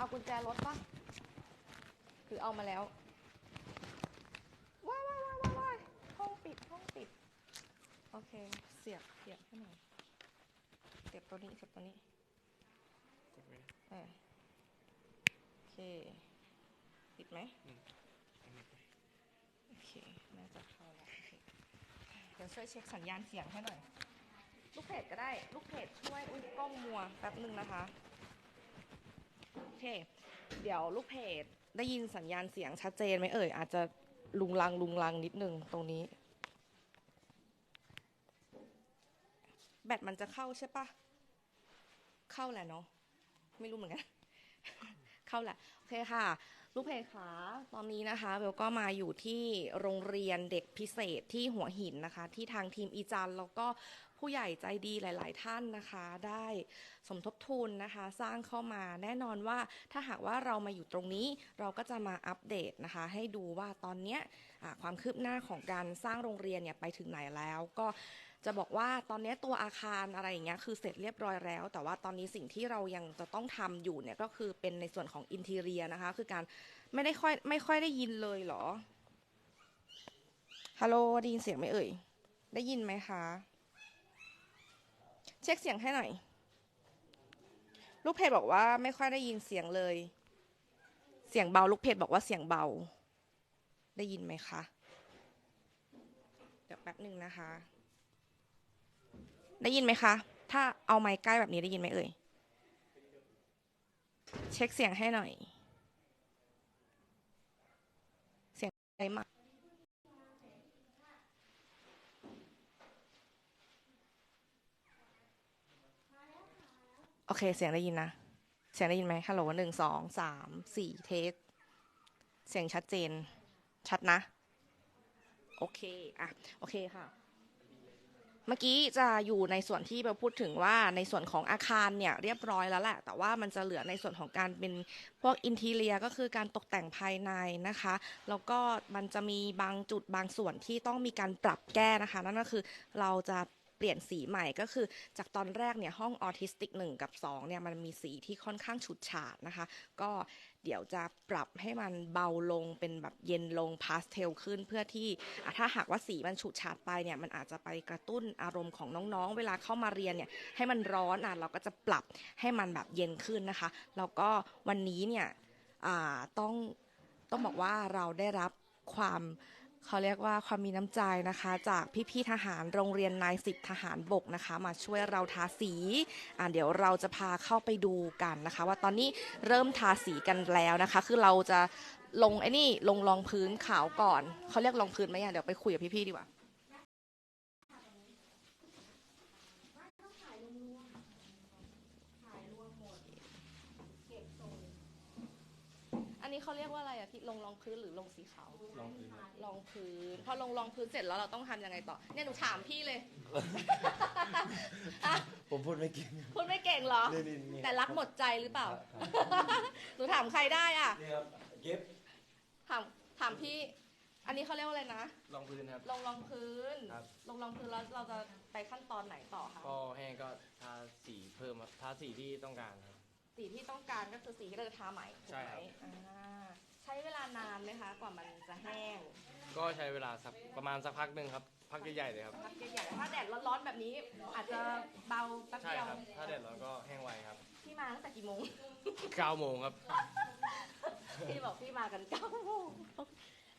เอากุญแจรถปะหรือเอามาแล้วว้ายว้ายว้ายว้ายว้ายห้องปิดห้องปิด โอเค เสียบเสียบให้หน่อยเสียบตัวนี้เสียบตัวนี้กดไว้เออโอเคปิดไหมอันนี้ไปโอเคน่าจะเข้าแล้วโอเคเดี๋ยวช่วยเช็คสัญญาณเสียงให้หน่อย ลูกเพจก็ได้ ลูกเพจช่วยอุ้ยกล้องมัวแป๊บหนึ่งนะคะ โอเค เดี๋ยวลูกเพจได้ยินสัญญาณเสียงชัดเจนไหมเอ่ย อาจจะลุงลังลุงลังนิดนึงตรงนี้ แบตมันจะเข้าใช่ปะเข้าแหละเนาะไม่รู้เหมือนกัน เข้าแหละ โอเคค่ะ ลูกเพจคะตอนนี้นะคะเบลก็มาอยู่ที่โรงเรียนเด็กพิเศษที่หัวหินนะคะ ที่ทางทีมอีจันแล้วก็ ผู้ใหญ่ใจดีหลาย ๆ ท่านนะคะ ได้สมทบทุนนะคะ สร้างเข้ามาแน่นอนว่าถ้าหากว่าเรามาอยู่ตรงนี้เราก็จะมาอัปเดตนะคะ ให้ดูว่าตอนเนี้ยความคืบหน้าของการสร้างโรงเรียนเนี่ยไปถึงไหนแล้วก็จะบอกว่าตอนนี้ตัวอาคารอะไรอย่างเงี้ยคือเสร็จเรียบร้อยแล้ว แต่ว่าตอนนี้สิ่งที่เรายังจะต้องทำอยู่เนี่ยก็คือเป็นในส่วนของอินเทเรียนะคะ คือการไม่ได้ค่อยไม่ค่อยได้ยินเลยเหรอฮัลโหลได้ยินเสียงไหมเอ่ย ได้ยินไหมคะ เช็คเสียงให้หน่อย ลูกเพจบอกว่าไม่ค่อยได้ยินเสียงเลย เสียงเบา ลูกเพจบอกว่าเสียงเบา ได้ยินไหมคะ เดี๋ยวแป๊บหนึ่งนะคะ ได้ยินไหมคะ ถ้าเอาไม้ใกล้แบบนี้ได้ยินไหมเอ่ย เช็คเสียงให้หน่อย เสียงไกลมาก โอเค เสียงได้ยินนะ เสียงได้ยินไหมฮัลโหลหนึ่งสองสามสี่เทส เสียงชัดเจน ชัดนะ โอเค อะ โอเคค่ะ เมื่อกี้จะอยู่ในส่วนที่เราพูดถึงว่าในส่วนของอาคารเนี่ยเรียบร้อยแล้วแหละ แต่ว่ามันจะเหลือในส่วนของการเป็นพวกอินทีเลียก็คือการตกแต่งภายในนะคะ แล้วก็มันจะมีบางจุดบางส่วนที่ต้องมีการปรับแก้นะคะ นั่นก็คือเราจะ เปลี่ยนสีใหม่ก็คือ จากตอนแรกเนี่ยห้องออทิสติก 1 กับ 2 เนี่ยมันมีสีที่ค่อนข้างฉูดฉาดนะคะ ก็เดี๋ยวจะปรับให้มันเบาลงเป็นแบบเย็นลงพาสเทลขึ้น เพื่อที่ถ้าหากว่าสีมันฉูดฉาดไปเนี่ยมันอาจจะไปกระตุ้นอารมณ์ของน้องๆ เวลาเข้ามาเรียนเนี่ยให้มันร้อนอะเราก็จะปรับให้มันแบบเย็นขึ้นนะคะ แล้วก็วันนี้เนี่ยต้องต้องบอกว่าเราได้รับความ เขาเรียกว่าความมีน้ำใจนะคะ จากพี่ๆทหารโรงเรียนนายสิบทหารบกนะคะ มาช่วยเราทาสีอ่าเดี๋ยวเราจะพาเข้าไปดูกันนะคะ ว่าตอนนี้เริ่มทาสีกันแล้วนะคะ คือเราจะลงไอ้นี่ลงรองพื้นขาวก่อน เขาเรียกรองพื้นไหมอะเดี๋ยวไปคุยกับพี่ๆดีกว่า อันนี้เขาเรียกว่าอะไรอะพี่ ลงรองพื้นหรือลงสีขาวลองพื้นครับรองพื้น พอลงรองพื้นเสร็จแล้วเราต้องทำยังไงต่อ เนี่ยหนูถามพี่เลย อะผมพูดไม่เก่งพูดไม่เก่งเหรอ นี่นี่นี่แต่รักหมดใจหรือเปล่าหนูถามใครได้อะ นี่ครับเก็บถามถามพี่ อันนี้เขาเรียกว่าอะไรนะลองพื้นครับ ลงรองพื้น ครับ ลงรองพื้นแล้วเราจะไปขั้นตอนไหนต่อคะก็แห้งก็ทาสีเพิ่มครับทาสีที่ต้องการครับ สีที่ต้องการก็คือสีที่เราจะทาใหม่ถูกใช่ไหมครับ อ่าใช้เวลานานไหมคะ กว่ามันจะแห้งก็ใช้เวลาสักประมาณสักพักหนึ่งครับ พักใหญ่ๆเลยครับ พักใหญ่ๆถ้าแดดร้อนๆแบบนี้ อาจจะเบาแป๊บใช่เดียวครับ ถ้าแดดร้อนก็แห้งไวครับพี่มาตั้งแต่กี่โมง 9โมงครับ พี่บอกพี่มากันเก้าโมง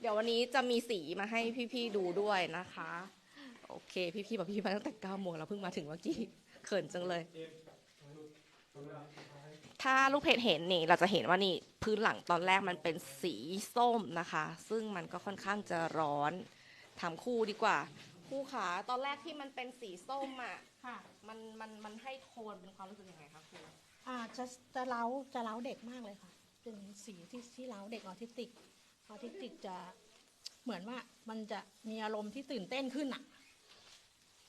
เดี๋ยววันนี้จะมีสีมาให้พี่ๆดูด้วยนะคะ โอเค พี่ๆบอกพี่มาตั้งแต่เก้าโมงเราเพิ่งมาถึงเมื่อกี้ เขินจังเลย ถ้าลูกเพจเห็นนี่เราจะเห็นว่านี่พื้นหลังตอนแรกมันเป็นสีส้มนะคะ ซึ่งมันก็ค่อนข้างจะร้อนถามครูดีกว่าครูขาตอนแรกที่มันเป็นสีส้มอะค่ะ มันมันมันให้โทนเป็นความรู้สึกยังไงคะครูอ่าจะจะเล้าจะเล้าเด็กมากเลยค่ะ เป็นสีที่ที่เล้าเด็กออทิสติกออทิสติกจะเหมือนว่ามันจะมีอารมณ์ที่ตื่นเต้นขึ้นอะ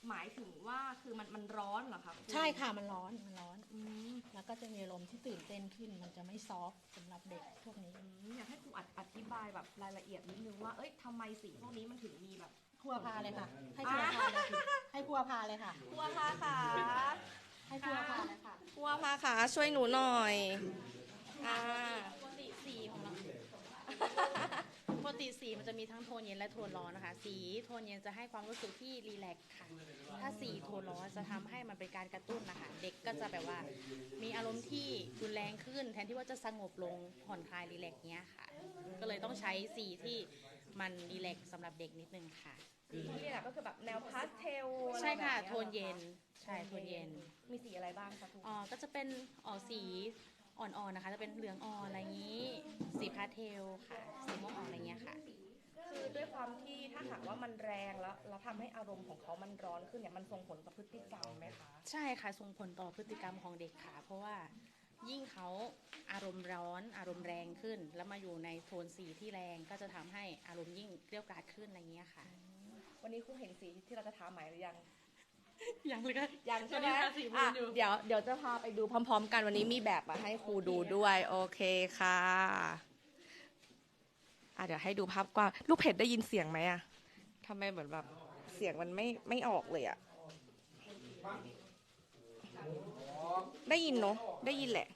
หมายถึงว่าคือมันมันร้อนเหรอคะรูใช่ค่ะมันร้อนมันร้อน อืมแล้วก็จะมีอารมณ์ที่ตื่นเต้นขึ้น มันจะไม่ซอฟต์สำหรับเด็กพวกนี้อืมอยากให้ครูออธิบายแบบรายละเอียดนิดนึงว่าเอ้ยทำไมสีพวกนี้มันถึงมีแบบ ครัวพาเลยค่ะ ให้ครัวพาเลยค่ะให้ครัวพาเลยค่ะ ครัวพาขาให้ครัวพาเลยค่ะ ครัวพาขาช่วยหนูหน่อยอ่า ปกติสีของเรา ปกติสีมันจะมีทั้งโทนเย็นและโทนร้อนนะคะ สีโทนเย็นจะให้ความรู้สึกที่รีแลกซ์ค่ะ ถ้าสีโทนร้อนจะทำให้มันเป็นการกระตุ้นนะคะ เด็กก็จะแบบว่า มีอารมณ์ที่รุนแรงขึ้น แทนที่ว่าจะสงบลงผ่อนคลายรีแลกซ์เนี้ยค่ะ ก็เลยต้องใช้สีที่มันรีแลกซ์สำหรับเด็กนิดนึงค่ะสีที่นี่แหละก็คือแบบแนวพาสเทลใช่ค่ะอะไรแบบโทนเย็น ใช่โทนเย็น มีสีอะไรบ้างคะครูอ๋อก็จะเป็นออกสี อ่อนๆนะคะ จะเป็นเหลืองอ่อนอะไรอย่างนี้ สีพาสเทลค่ะ สีม่วงอ่อนอะไรเงี้ยค่ะ คือด้วยความที่ถ้าหากว่ามันแรงแล้วแล้วทำให้อารมณ์ของเขามันร้อนขึ้นเนี่ยมันส่งผลกับพฤติกรรมไหมคะ ใช่ค่ะส่งผลต่อพฤติกรรมของเด็กค่ะ เพราะว่ายิ่งเขาอารมณ์ร้อน อารมณ์แรงขึ้น แล้วมาอยู่ในโทนสีที่แรงก็จะทำให้อารมณ์ยิ่งเกรี้ยวกราดขึ้นอะไรเงี้ยค่ะ วันนี้ครูเห็นสีที่เราจะทาใหม่หรือยัง ยังเลยก็ยังใช่ไหมวันนี้ทาสีพื้นอะอยู่เดี๋ยวเดี๋ยวจะพาไปดูพร้อม ๆ กันวันนี้มีแบบมาให้ครูดูด้วย โอเคค่ะอะเดี๋ยวให้ดูภาพกว้างลูกเพจได้ยินเสียงไหมอะทำไมเหมือนแบบเสียงมันไม่ไม่ออกเลยอะได้ยินเนาะได้ยินแหละ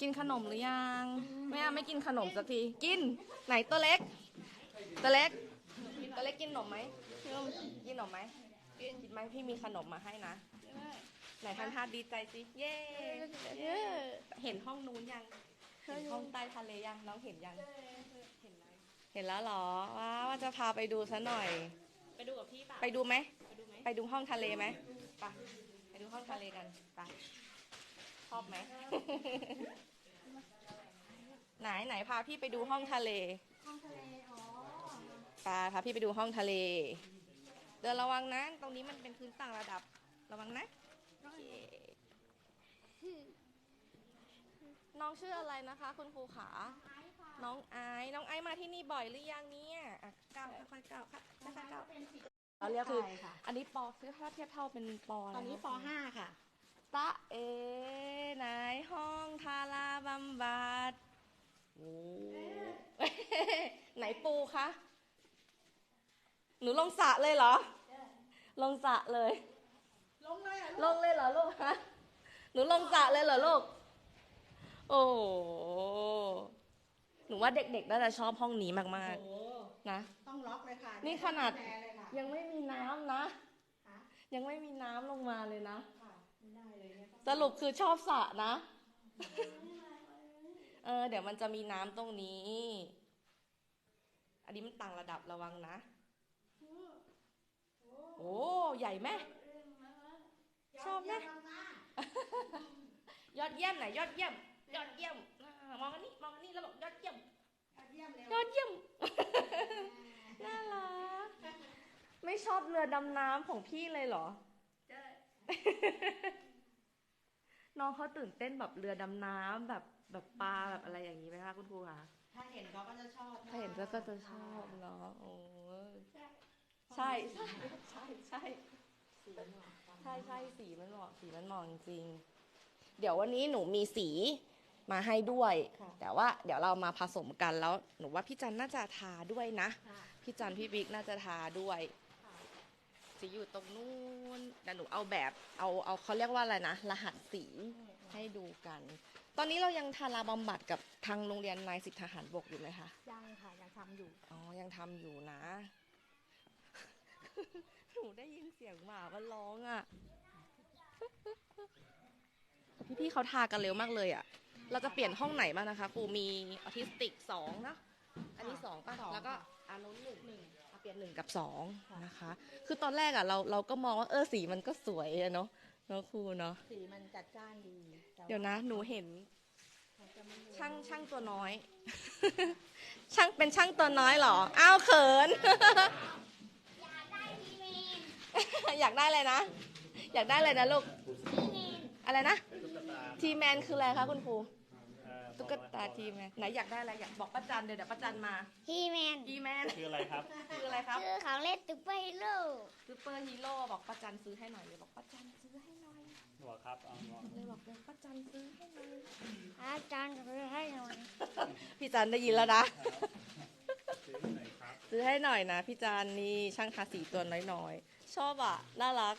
กินขนมหรือยังไม่อะไม่กินขนมสักที กิน ไหนตัวเล็ก ตัวเล็ก ตัวเล็กกินขนมไหมกินขนมไหม กินไหมพี่มีขนมมาให้นะไหนทันทาดีใจสิเย้เห็นห้องนู้นยัง เห็นห้องใต้ทะเลยังน้องเห็นยัง เห็นไหมเห็นแล้วเหรอว้าวว่าจะพาไปดูซะหน่อย ไปดูกับพี่ป่ะ ไปดูไหม ไปดูไหมไปดูห้องทะเลไหมไปไปดูห้องทะเลกันไปชอบไหม ไหนไหนพาพี่ไปดูห้องทะเล ห้องทะเล อ๋อ ปาพาพี่ไปดูห้องทะเลเดินระวังนะ ตรงนี้มันเป็นพื้นต่างระดับ ระวังนะโอเคน้องชื่ออะไรนะคะ คุณครูขา น้องไอซ์น้องไอซ์มาที่นี่บ่อยหรือยังเนี่ยอะก้าวค่อยๆก้าวค่ะค่อยๆก้าวเราเรียกคือใช่ค่ะอันนี้ปอซื้อถ้าเทียบเท่าเป็นปอตอนนี้ะปไรคะ .5 ค่ะ ตะเอไหนห้องทาราบำบัดโอ้ไหนปูคะ หนูลงสระเลยเหรอ ลงสระเลย ลงเลยอะลงเลยเหรอลูกฮะ หนูลงสระเลยเหรอลูก โอ้โหหนูว่าเด็กๆน่าจะชอบห้องนี้มากโอ้ๆนะ ต้องล็อกเลยค่ะนี่ขนาดแพ้เลยค่ะยังไม่มีน้ำนะค่ะยังไม่มีน้ำลงมาเลยนะ ค่ะไม่ได้เลยเนี่ยต้องสรุปคือชอบสระนะ เออเดี๋ยวมันจะมีน้ำตรงนี้ อันนี้มันต่างระดับระวังนะ โอ้ใหญ่ไหมชอบไหมยอดเยี่ยมไหนอยยอดเยี่ยม ยอดเยี่ยมอ่ามองอันนี้มองอันนี้แล้วบอกยอดเยี่ยมเยี่ยมเลยยอดเยี่ยมน่ารักไม่ชอบเรือดำน้ำของพี่เลยเหรอน้องเขาตื่นเต้นแบบเรือดำน้ำแบบแบบปลาแบบอะไรอย่างนี้ไหมคะคุณครูคะถ้าเห็นเขาก็จะชอบถ้าเห็นก็ก็จะชอบเนาะโอ้ย ใช่ใช่ใช่ใช่ใช่ใช่สีมันเหมาะสีมันเหมาะจริงๆเดี๋ยววันนี้หนูมีสีมาให้ด้วยแต่ว่าเดี๋ยวเรามาผสมกันแล้ว หนูว่าพี่จันน่าจะทาด้วยนะ ค่ะพี่จันพี่บิ๊กน่าจะทาด้วยสีอยู่ตรงนู้นแต่หนูเอาแบบเอาเอาเขาเรียกว่าอะไรนะรหัสสีให้ดูกัน ตอนนี้เรายังทาราบำบัดกับทางโรงเรียนนายสิบทหารบกอยู่ไหมคะ ยังค่ะยังทำอยู่ อ๋อ ยังทำอยู่นะ หนูได้ยินเสียงหมามันร้องอะ่ะ พี่ๆเขาทากันเร็วมากเลยอะ่ะ เราจะเปลี่ยนห้องไหนบ้างนะคะครูมีออทิสติกสองนะ อันนี้สองป่ะสองแล้วก็ค่ะอันนู้นหนึ่งหนึ่งอะเปลี่ยนหนึ่งกับสองค่ะนะคะ คือตอนแรกอะ่ะเราเราก็มองว่าเออสีมันก็สวยอะเนาะเนาะครูเนาะ สีมันจัดจ้านดีแต่าเดี๋ยวนะ หนูเห็นเขาจะไม่รู้ช่างช่างตัวน้อย ช่างเป็นช่างตัวน้อยเหรอ อ้าวเขิน อยากได้อะไรนะ อยากได้อะไรนะลูก อะไรนะ ทีแมนคืออะไรคะคุณครู ตุ๊กตาทีแมนไหนอยากได้อะไรอยากบอกป้าจันเดี๋ยวเดี๋ยวป้าจันมา ฮีแมนทีแมนคืออะไรครับ คืออะไรครับ คือของเล่นตุ๊กเปอร์ฮีโร่ซูเปอร์ฮีโร่บอกป้าจันซื้อให้หน่อยเลยบอกป้าจันซื้อให้หน่อยหัวครับเอาหัวเลยบอกเลยป้าจันซื้อให้หน่อย อาจารย์ซื้อให้หน่อยพี่จันได้ยินแล้วนะ ซื้อให้หน่อยนะพี่จันนี่ช่างทาสีตัวน้อยๆ ชอบอะ น่ารัก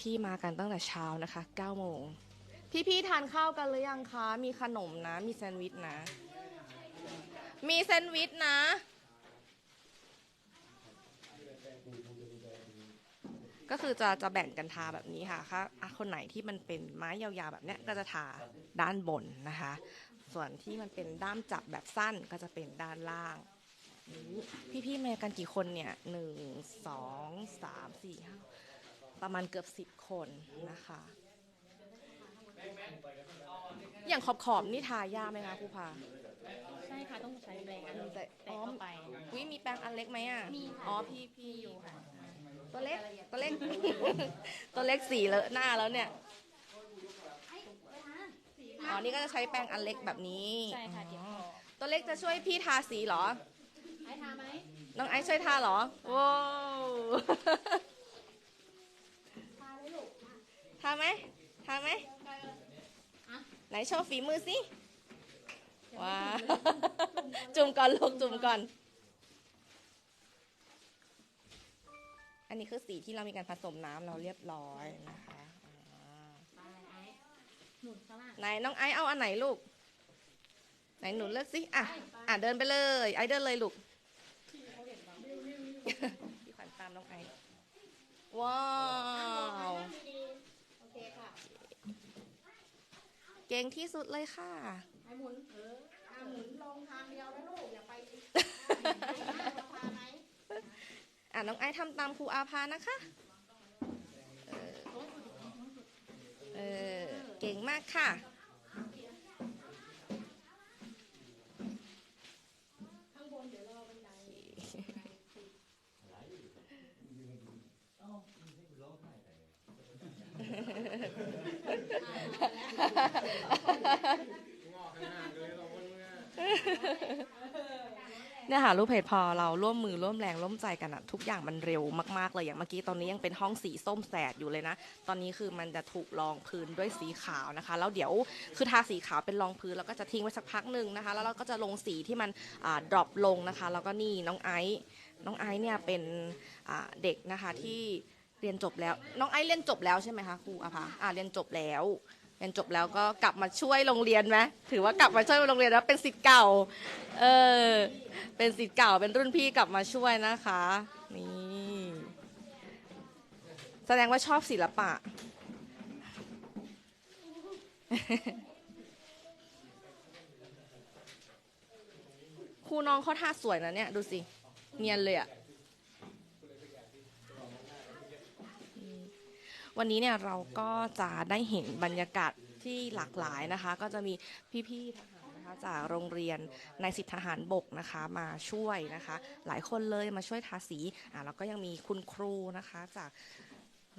พี่ๆมากันตั้งแต่เช้านะคะ9โมง พี่ๆทานข้าวกันหรือยังคะ มีขนมนะ มีแซนด์วิชนะ มีแซนด์วิชนะ ก็คือจะจะแบ่งกันทาแบบนี้ค่ะค่ะอะคนไหนที่มันเป็นไม้ยาวๆแบบเนี้ยก็จะทาด้านบนนะคะ ส่วนที่มันเป็นด้ามจับแบบสั้นก็จะเป็นด้านล่างนี่พี่ๆมากันกี่คนเนี่ยหนึ่งสองสามสี่ห้าประมาณเกือบสิบคนนะคะ อย่างขอบขอบๆนี่ทายากไหมคะครูพาใช่ค่ะต้องใช้แบรนด์แต่แต่อ๋อเข้าไป วิมีแปรงอันเล็กไหมอะมีค่ะ อ๋อพี่พี่อยู่ค่ะ ตัวเล็กตัวเล็ก ตัวเล็กสีเลอะหน้าแล้วเนี่ยอ๋อนี่ก็จะใช้แปรงอันเล็กแบบนี้ใช่ค่ะเดี๋ยวพอตัวเล็กจะช่วยพี่ทาสีเหรอให้ทาไหมน้องไอซ์ช่วยทาเหรอว้าวทาไหมทาไหมไหนโชว์ฝีมือสิว้าวจุ่มก่อนลูกจุ่มก่อน อันนี้คือสีที่เรามีการผสมน้ำเราเรียบร้อยนะคะอ่าไปไอ้หนุนข้างล่างไหนน้องไอซ์เอาอันไหนลูก ไหนหนูเลือกสิอะอะเดินไปเลย ไอซ์เดินเลยลูกพี่ขวัญตามน้องไอซ์ว้าวโอเคค่ะเก่งที่สุดเลยค่ะไอ้หมุนเอออะหมุนลงทางเดียวนะลูกอย่าไปอีกพาไหม อะน้องไอซ์ทำตามครูอาภานะคะ เออเออเก่งมากค่ะเนี่ นี่ยค่ะรูปเพจพอเราร่วมมือร่วมแรงร่วมใจกันอะทุกอย่างมันเร็วมากๆเลยอย่างเมื่อกี้ตอนนี้ยังเป็นห้องสีส้มแสดอยู่เลยนะ ตอนนี้คือมันจะถูกรองพื้นด้วยสีขาวนะคะ แล้วเดี๋ยวคือทาสีขาวเป็นรองพื้นแล้วก็จะทิ้งไว้สักพักหนึ่งนะคะ แล้วเราก็จะลงสีที่มันดรอปลงนะคะ แล้วก็นี่น้องไอซ์น้องไอซ์เนี่ยเป็นอ่าเด็กนะคะที่เรียนจบแล้ว น้องไอซ์เรียนจบแล้วใช่ไหมคะครูอาภาอ่าเรียนจบแล้ว เรียนจบแล้วก็กลับมาช่วยโรงเรียนไหมถือว่ากลับมาช่วยโรงเรียนแล้วเป็นสิทธิ์เก่า เออ เป็นสิทธิ์เก่าเป็นรุ่นพี่กลับมาช่วยนะคะ นี่ แสดงว่าชอบศิลปะ ครูน้องเขาท่าสวยนะเนี่ย ดูสิ เนียนเลยอะอืม วันนี้เนี่ยเราก็จะได้เห็นบรรยากาศที่หลากหลายนะคะ ก็จะมีพี่ๆทหารนะคะจากโรงเรียนในสิบทหารบกนะคะมาช่วยนะคะ หลายคนเลยมาช่วยทาสีอ่าแล้วก็ยังมีคุณครูนะคะจาก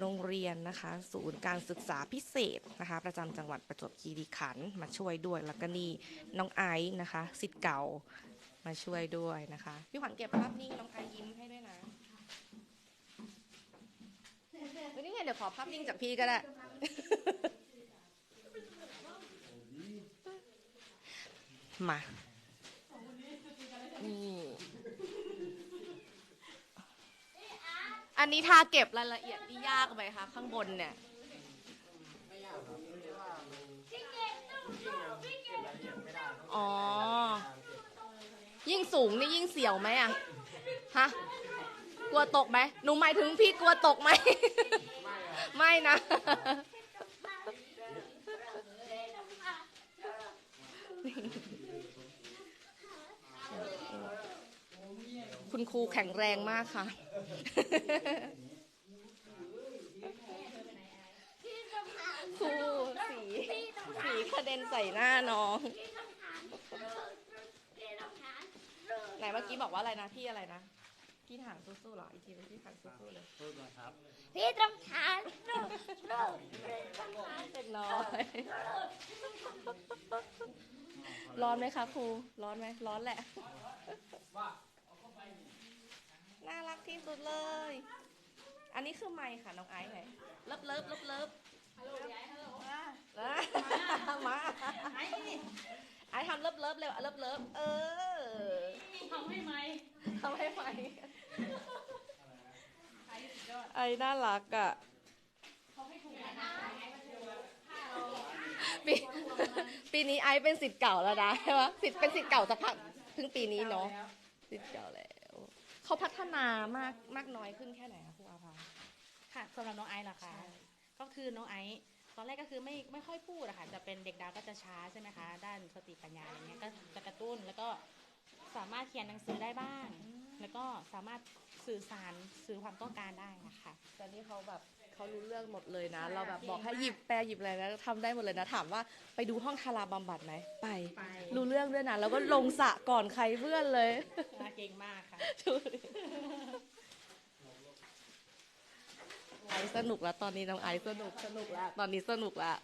โรงเรียนนะคะ ศูนย์การศึกษาพิเศษนะคะ ประจำจังหวัดประจวบคีรีขันธ์มาช่วยด้วยแล้วก็นี่น้องไอซ์นะคะสิทธิ์เก่ามาช่วยด้วยนะคะ พี่ขวัญเก็บภาพนิ่งน้องไอซ์ยิ้มให้ด้วยนะ นนี้ไงเดี๋ยวขอภาพนิ่งจากพี่ก็ได้ มา นี่ อันนี้ทาเก็บรายละเอียดที่ยากไหมคะ ข้างบนเนี่ย อ๋อ ยิ่งสูงนี่ยิ่งเสียวไหมอะฮะ กลัวตกไหมหนูหมายถึงพี่กลัวตกไหม ไม่นะ คุณครูแข็งแรงมากค่ะ ครูสีสีกระเด็นใส่หน้าน้อง ไหนเมื่อกี้บอกว่าอะไรนะพี่อะไรนะ พี่ถางสู้ๆเหรออีกทีเป็นพี่ถางสู้ๆเลยพี่ต้องทานลูกลูกพี่ต้องทานเด็กน้อยร้อนไหมคะครู ร้อนไหมร้อนแหละ น่ารักที่สุดเลย อันนี้คือไมค์ค่ะน้องไอซ์ไงเลิฟเลิฟเลิฟเลิฟฮัลโหลยายฮัลโหลมาไอซ์ทำเลิฟเลิฟเร็วเลิฟเลิฟเออทำให้ไหมทำให้ไหม ไอน่ารักอะปีปีนี้ไอซ์เป็นสิทธิ์เก่าแล้วนะใช่ไหมสิทธิ์เป็นสิทธิ์เก่าสักพักเพิ่งปีนี้เนาะสิทธิ์เก่าแล้วเขาพัฒนามากมากน้อยขึ้นแค่ไหนคะครูอาภาค่ะสำหรับน้องไอซ์เหรอคะก็คือน้องไอซ์ตอนแรกก็คือไม่ไม่ค่อยพูดอะค่ะจะเป็นเด็กดาวก็จะช้าใช่ไหมคะ ด้านสติปัญญาอะไรเงี้ยก็จะกระตุ้นแล้วก็สามารถเขียนหนังสือได้บ้าง แล้วก็สามารถสื่อสารสื่อความต้องการได้นะคะ แต่นี่เขาแบบเขารู้เรื่องหมดเลยนะใช่เราแบบเก่งบอกให้มากหยิบแปรหยิบอะไรนะทำได้หมดเลยนะ ถามว่าไปดูห้องทาราบำบัดไหมไป ไป รู้เรื่องด้วยนะแล้วก็ลงสระก่อนใครเพื่อนเลย เก่งมากค่ะ ดูดิไอซ์สนุกแล้วตอนนี้น้องไอซ์สนุกสนุกแล้วตอนนี้สนุกแล้ว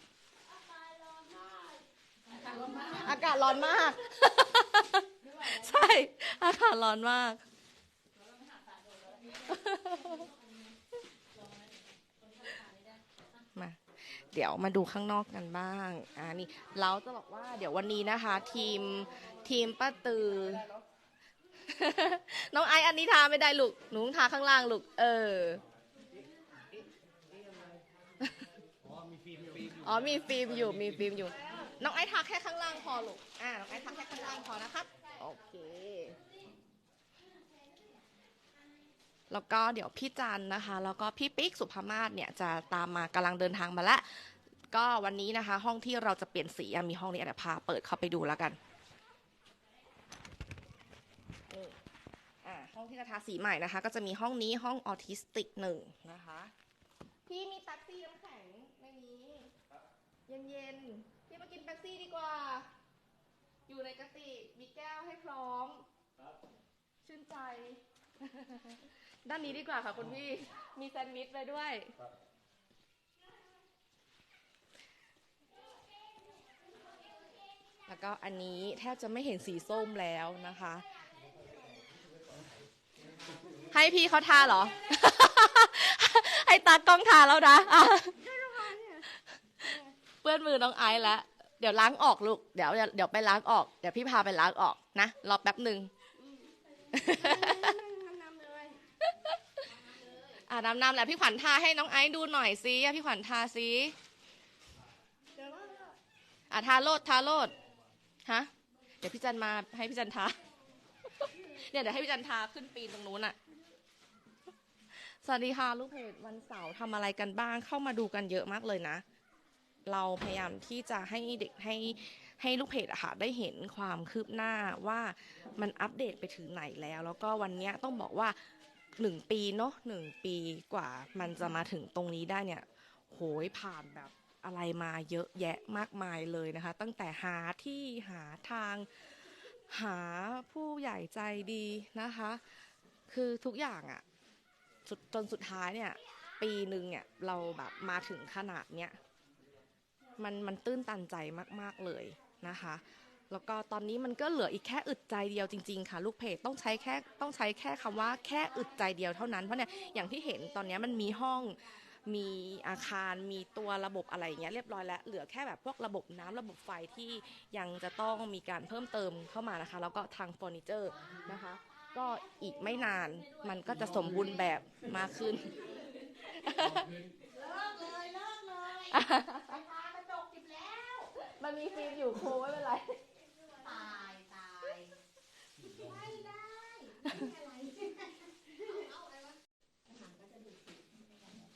อากาศร้อนมาก ใช่ อากาศร้อนมาก มา เดี๋ยวมาดูข้างนอกกันบ้างอ่านี่เราจะบอกว่า เดี๋ยววันนี้นะคะ ทีมทีมป้าตือ น้องไออันนี้ทาไม่ได้ลูกหนูต้องทาข้างล่างลูกเอออ๋อมีฟิล์มอยู่มีฟิล์มอยู่ น้องไอทาแค่ข้างล่างพอลูกอ่าน้องไอทาแค่ข้างล่างพอนะครับ โอเค แล้วก็เดี๋ยวพี่จันนะคะ แล้วก็พี่ปิ๊กสุภามาศเนี่ยจะตามมากำลังเดินทางมาแล้วก็วันนี้นะคะ ห้องที่เราจะเปลี่ยนสีอะมีห้องนี้เดี๋ยวพาเปิดเข้าไปดูแล้วกันนี่อ่าห้องที่จะทาสีใหม่นะคะ ก็จะมีห้องนี้ห้องออทิสติกหนึ่งนะคะพี่มีแป๊บซี่น้ำแข็งในนี้ เย็นๆพี่มากินแป๊บซี่ดีกว่า อยู่ในกระติกมีแก้วให้พร้อมชื่นใจ ด้านนี้ดีกว่าค่ะคุณพี่ มีแซนด์วิชไปด้วยแล้วก็อันนี้แทบจะไม่เห็นสีส้มแล้วนะคะ ให้พี่เขาทาเหรอ ให้ตากล้องทาแล้วนะอะเปื้อนมือน้องไอซ์แล้วเดี๋ยวล้างออกลูก เดี๋ยวเดี๋ยวไปล้างออก เดี๋ยวพี่พาไปล้างออกนะ รอแป๊บหนึ่ง อ่าน้ำน้ำแหละพี่ขวัญทาให้น้องไอซ์ดูหน่อยสิอะพี่ขวัญทาสิอะทาโลดทาโลดฮะเดี๋ยวพี่จันมาให้พี่จันทาเนี่ยเดี๋ยวให้พี่จันทาขึ้นปีนตรงนู้นอะสวัสดีค่ะลูกเพจวันเสาร์ทำอะไรกันบ้างเข้ามาดูกันเยอะมากเลยนะ เราพยายามที่จะให้เด็กให้ให้ลูกเพจอะค่ะได้เห็นความคืบหน้าว่ามันอัปเดตไปถึงไหนแล้ว แล้วก็วันนี้ต้องบอกว่า หนึ่งปีเนาะหนึ่งปีกว่ามันจะมาถึงตรงนี้ได้เนี่ย โหยผ่านแบบอะไรมาเยอะแยะมากมายเลยนะคะ ตั้งแต่หาที่หาทางหาผู้ใหญ่ใจดีนะคะ คือทุกอย่างอะสุดจนสุดท้ายเนี่ย ปีหนึ่งเนี่ยเราแบบมาถึงขนาดเนี้ยมันมันตื้นตันใจมาก ๆ เลยนะคะ แล้วก็ตอนนี้มันก็เหลืออีกแค่อึดใจเดียวจริงๆค่ะ ลูกเพจต้องใช้แค่ต้องใช้แค่คำว่าแค่อึดใจเดียวเท่านั้นเพราะเนี่ยอย่างที่เห็นตอนเนี้ยมันมีห้อง มีอาคารมีตัวระบบอะไรอย่างเงี้ยเรียบร้อยแล้วเหลือแค่แบบพวกระบบน้ำระบบไฟที่ยังจะต้องมีการเพิ่มเติมเข้ามานะคะ แล้วก็ทางเฟอร์นิเจอร์นะคะ ก็อีกไม่นานมันก็จะสมบูรณ์แบบมากขึ้นมันมีฟิล์มอยู่ครูไม่เป็นไร ตายตาย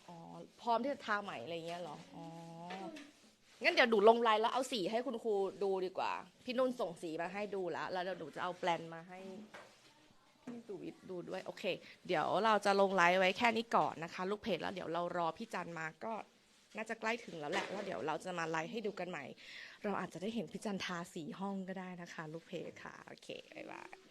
อ๋อ พ ร้อมที่จะทาใหม่อะไรเงี้ยเหรอ อ๋อ งั้นเดี๋ยวดูลงไลน์แล้วเอาสีให้คุณครูดูดีกว่า พี่นุ่นส่งสีมาให้ดูแล้ว แล้วเดี๋ยวหนูจะเอาแปลนมาให้พี่สุวิทดูด้วย โอเค เดี๋ยวเราจะลงไลน์ไว้แค่นี้ก่อนนะคะ ลูกเพจแล้วเดี๋ยวเรารอพี่จันมาก็น่าจะใกล้ถึงแล้วแหละแล้วเดี๋ยวเราจะมาไลฟ์ให้ดูกันใหม่ เราอาจจะได้เห็นพี่จันทาสีห้องก็ได้นะคะ ลูกเพจค่ะ โอเค บ๊ายบาย